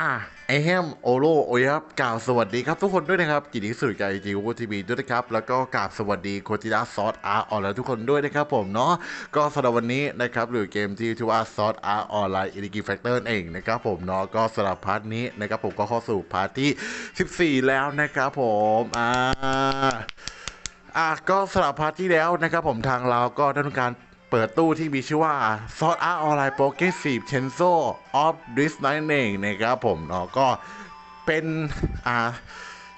อะไอแฮมโอโลโอยครับกล่าวสวัสดีครับทุกคนด้วยนะครับกินดีสื่อใจจีวทีวีด้วยนะครับ แล้วก็กราบสวัสดีโคจิดาซอสอาร์ออนไลน์ทุกคนด้วยนะครับผมเนาะก็สำหรับวันนี้นะครับหรือเกมที่ชื่อว่าซอสอาร์ออนไลน์อิลิกิแฟกเตอร์เองนะครับผมเนาะก็สำหรับพาร์ทนี้นะครับผมก็เข้าสู่พาร์ทที่ 14 แล้วนะครับผมอ่าอะก็สำหรับพาร์ทที่แล้วนะครับผมทางเราก็ได้ทำการเปิดตู้ที่มีชื่อว่า s o r t Art Online Progressive Chenzo of This Night เองนะครับผมเนาะก็เป็นอ่า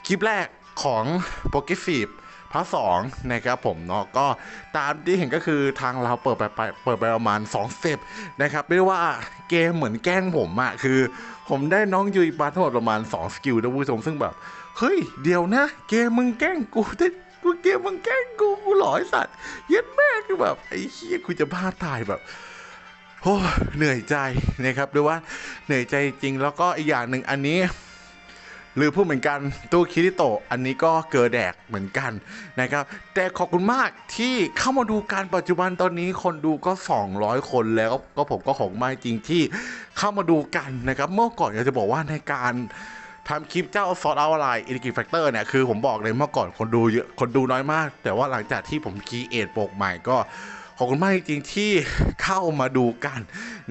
คลิปแรกของ Progressive พาร์ทสองนะครับผมเนาะก็ตามที่เห็นก็คือทางเราเปิดไปไปเปิดไปประมาณ2สเต็ปนะครับเรียกว่าเกมเหมือนแกล้งผมอะคือผมได้น้องยุยมาทั้งหมดประมาณ 2 สกิลนะผู้ชมซึ่งแบบ เฮ้ย เดี๋ยวนะ เกมมึงแกล้งกูแต่กูเกมมึงแกล้งกูกูหลอยสัตว์เย็ดแม่คือแบบไอ้เหี้ยกูจะบ้าตายแบบโอ้เหนื่อยใจนะครับด้วยว่าเหนื่อยใจจริงแล้วก็อีกอย่างหนึ่งอันนี้หรือพูดเหมือนกันตู้คิริโตะอันนี้ก็เกิดแดกเหมือนกันนะครับ แต่ขอบคุณมากที่เข้ามาดูการปัจจุบันตอนนี้คนดูก็ 200 คนแล้วก็ผมก็ของไม่จริงที่เข้ามาดูกันนะครับ เมื่อก่อนอยากจะบอกว่าในการ ทำคลิปเจ้าซอสเอาอะไรอินกิแฟกเตอร์เนี่ย คือผมบอกเลยเมื่อก่อนคนดูเยอะคนดูน้อยมาก แต่ว่าหลังจากที่ผมคีเอทโปกใหม่ก็ขอบคุณมากจริงๆที่เข้ามาดูกัน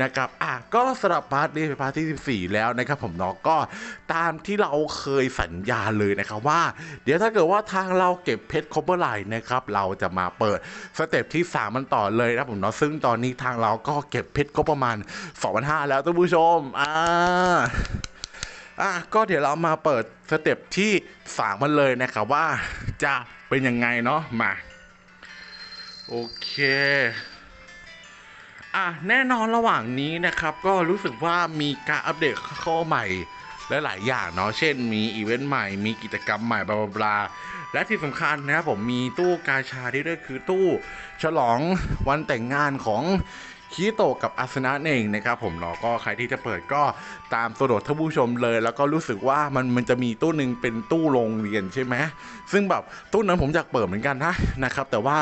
นะครับ อะก็สำหรับพาร์ทนี้เป็นพาร์ทที่ 14 แล้วนะครับผมเนาะก็ตามที่เราเคยสัญญาเลยนะครับว่า เดี๋ยวถ้าเกิดว่าทางเราเก็บเพชรคอปเปอร์ไลน์นะครับ เราจะมาเปิดสเต็ปที่ 3 มันต่อเลยนะผมเนาะซึ่งตอนนี้ทางเราก็เก็บเพชรก็ประมาณ2,500แล้วท่านผู้ชม อ่า อะก็เดี๋ยวเรามาเปิดสเต็ปที่สามมันเลยนะครับว่าจะเป็นยังไงเนาะมาโอเคอะแน่นอนระหว่างนี้นะครับ ก็รู้สึกว่ามีการอัปเดตเข้าใหม่และหลายอย่างเนาะเช่นมีอีเวนต์ใหม่มีกิจกรรมใหม่บลาบลาบลาและที่สำคัญนะครับผมมีตู้กาชาที่ด้วยคือตู้ฉลองวันแต่งงานของ คีโตกับอาสนะเองนะครับผมเนาะก็ใครที่จะเปิดก็ตามสะดวกท่านผู้ชมเลย แล้วก็รู้สึกว่ามันมันจะมีตู้หนึ่งเป็นตู้โรงเรียนใช่ไหมซึ่งแบบตู้นั้นผมอยากเปิดเหมือนกันนะนะครับ แต่ว่า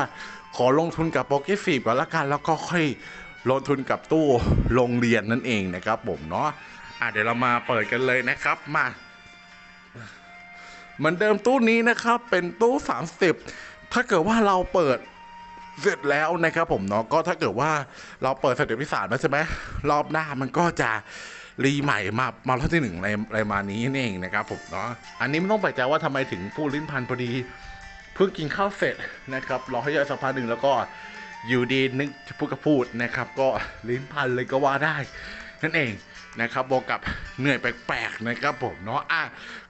ขอลงทุนกับโปเกฟีก่อนละกันแล้วก็ค่อยลงทุนกับตู้โรงเรียนนั่นเองนะครับ ผมเนาะอะเดี๋ยวเรามาเปิดกันเลยนะครับมาเหมือนเดิมตู้นี้นะครับเป็นตู้ 30 ถ้าเกิดว่าเราเปิด เสร็จแล้วนะครับผมเนาะก็ถ้าเกิดว่าเราเปิดสเต็ปที่สามแล้วใช่ไหมรอบหน้ามันก็จะรีใหม่มา มารอบที่หนึ่งอะไรอะไรมานี้นี่เองนะครับผมเนาะอันนี้ไม่ต้องแปลกใจว่าทำไมถึงพูดลิ้นพันพอดีเพิ่งกินข้าวเสร็จนะครับรอให้ย่อยสักพักหนึ่งแล้วก็อยู่ดีนึกจะพูดก็พูดนะครับ ก็ลิ้นพันเลยก็ว่าได้นั่นเองนะครับบวกกับเหนื่อยแปลกๆนะครับผมเนาะอะ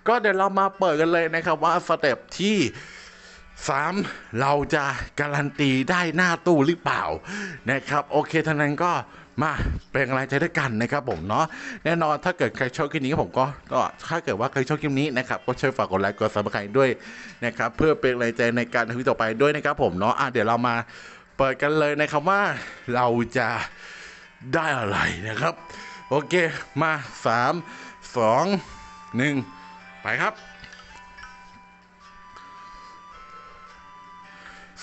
ก็เดี๋ยวเรามาเปิดกันเลยนะครับว่าสเต็ปที่ สามเราจะการันตีได้หน้าตู้หรือเปล่านะครับ โอเคท่านั้นก็มาเป็นกำลังใจด้วยกันนะครับผมเนาะแน่นอนถ้าเกิดใครชอบคลิปนี้ผมก็ก็ถ้าเกิดว่าใครชอบคลิปนี้นะครับก็ช่วยฝากกดไลค์กดซับสไครต์ด้วยนะครับเพื่อเป็นกำลังใจในการทำคลิปต่อไปด้วยนะครับผมเนาะอะเดี๋ยวเรามาเปิดกันเลยนะครับว่าเราจะได้อะไรนะครับ โอเคมาสามสองหนึ่งไปครับ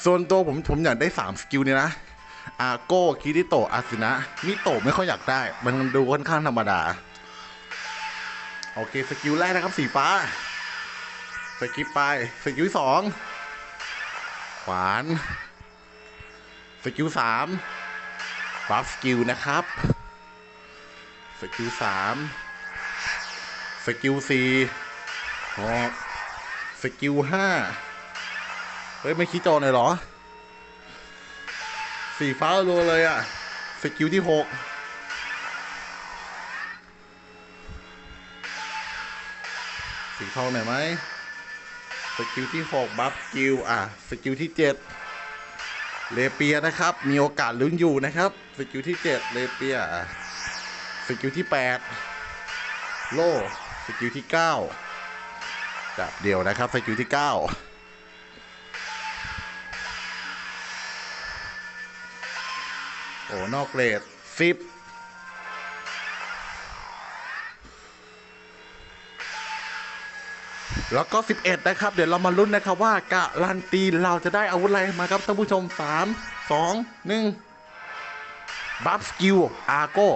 ส่วนตัวผมผมอยากได้ 3 สกิลเนี่ยนะอาโก้คิริโตอาสินะมิโตะไม่ค่อยอยากได้ มันดูค่อนข้างธรรมดา โอเค สกิลแรกนะครับ สีฟ้า สกิปไป สกิลสองขวาน สกิลสามบัฟสกิลนะครับ สกิลสามสกิลสี่หอกสกิลห้า เฮ้ย ไม่คิดโจรเลยหรอ สีฟ้ารัวเลยอะสกิลที่หกสีทองหน่อยไหมสกิลที่หกบัฟสกิลอะสกิลที่เจ็ดเลเปียนะครับ มีโอกาสลุ้นอยู่นะครับสกิลที่เจ็ดเลเปียอะสกิลที่แปดโลสกิลที่เก้าจับเดียวนะครับสกิลที่เก้า อ้นอกเรทสิบแล้วก็ 11 นะครับ เดี๋ยวเรามาลุ้นนะครับว่าการันตีเราจะได้อาวุธอะไรมาครับท่านผู้ชม 3 2 1 บัฟสกิลอาโก้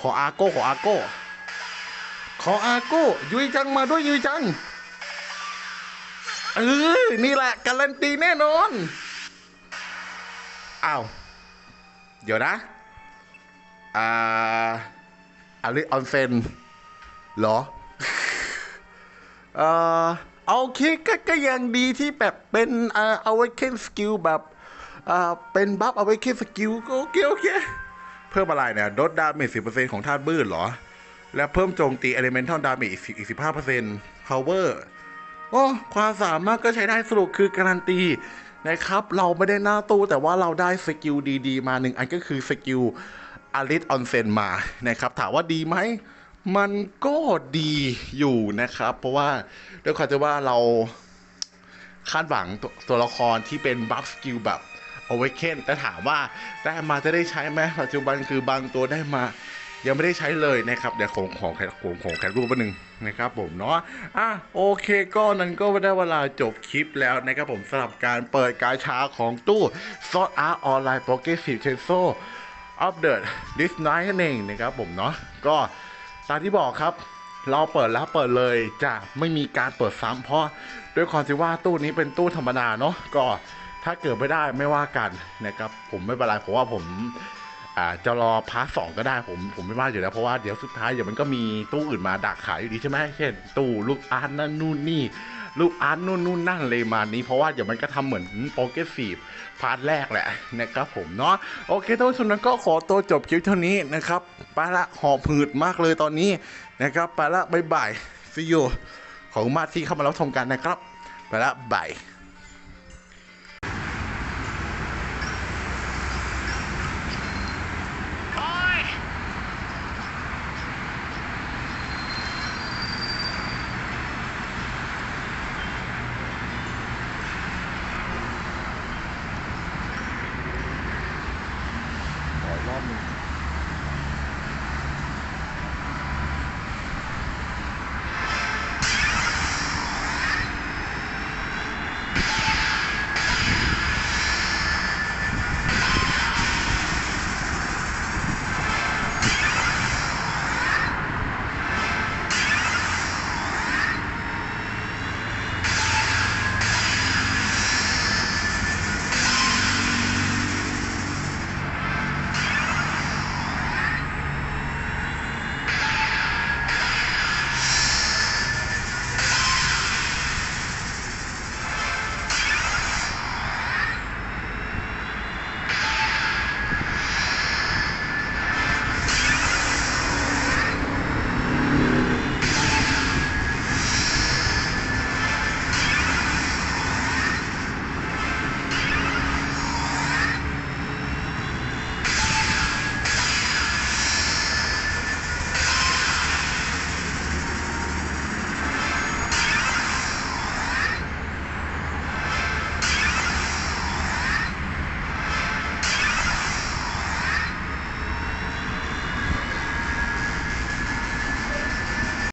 ขออาโก้ขออาโก้ขออาโก้ยุยจังมาด้วยยุยจังเออนี่แหละการันตีแน่นอน อ้าว เดี๋ยวนะอ่าอาริออนเซนเหรอ เอ่อโอเคก็ก็ยังดีที่แบบเป็นเอ่อ awaken skill แบบเอ่อเป็นบัฟ awaken skill ก็โอเคโอเค เพิ่มอะไรเนี่ยลดดาเมจ10%ของธาตุมืดเหรอ และเพิ่มโจมตี elemental damage อีกสิอีก15% power โอ้ความสามารถก็ใช้ได้สรุปคือการันตี นะครับ เราไม่ได้หน้าตู้แต่ว่าเราได้สกิลดีๆ มาหนึ่งอันก็คือสกิลอาริสออนเซนมานะครับ ถามว่าดีไหมมันก็ดีอยู่นะครับ เพราะว่าด้วยความที่ว่าเราคาดหวังตัวตัวละครที่เป็นบัฟสกิลแบบ Awaken แต่ถามว่าได้มาจะได้ใช้ไหมปัจจุบันคือบางตัวได้มา ยังไม่ได้ใช้เลยนะครับเดี๋ยวของของแคของของแครูปหนึ่งนะครับผมเนาะอะโอเคก็นั้นก็ได้เวลาจบคลิปแล้วนะครับผมสำหรับการเปิดการช้าของตู้ซอสอาร์ออนไลน์โปเกสิเชนโซอัปเดตดิสไนท์นั่นเองนะครับผมเนาะก็ตามที่บอกครับเราเปิดแล้วเปิดเลยจะไม่มีการเปิดซ้ำเพราะด้วยความที่ว่าตู้นี้เป็นตู้ธรรมดาเนาะก็ถ้าเกิดไม่ได้ไม่ว่ากันนะครับผมไม่เป็นไรเพราะว่าผม จะรอพาร์ทสองก็ได้ผมผมไม่ว่าอยู่แล้วเพราะว่าเดี๋ยวสุดท้ายเดี๋ยวมันก็มีตู้อื่นมาดักขายอยู่ดีใช่ไหมเช่นตู้ลูกอาร์ตนั่นนู่นนี่ลูกอาร์ตนู่นนู่นนั่นเลยมานี้ เพราะว่าเดี๋ยวมันก็ทำเหมือนโปรเกรสซีฟพาร์ทแรกแหละนะครับผมเนาะโอเคท่านผู้ชมนั้นก็ขอตัวจบคลิปเท่านี้นะครับไปละหอบหืดมากเลยตอนนี้นะครับไปละบายบายซีโอของมาที่เข้ามารับชมกันนะครับไปละบาย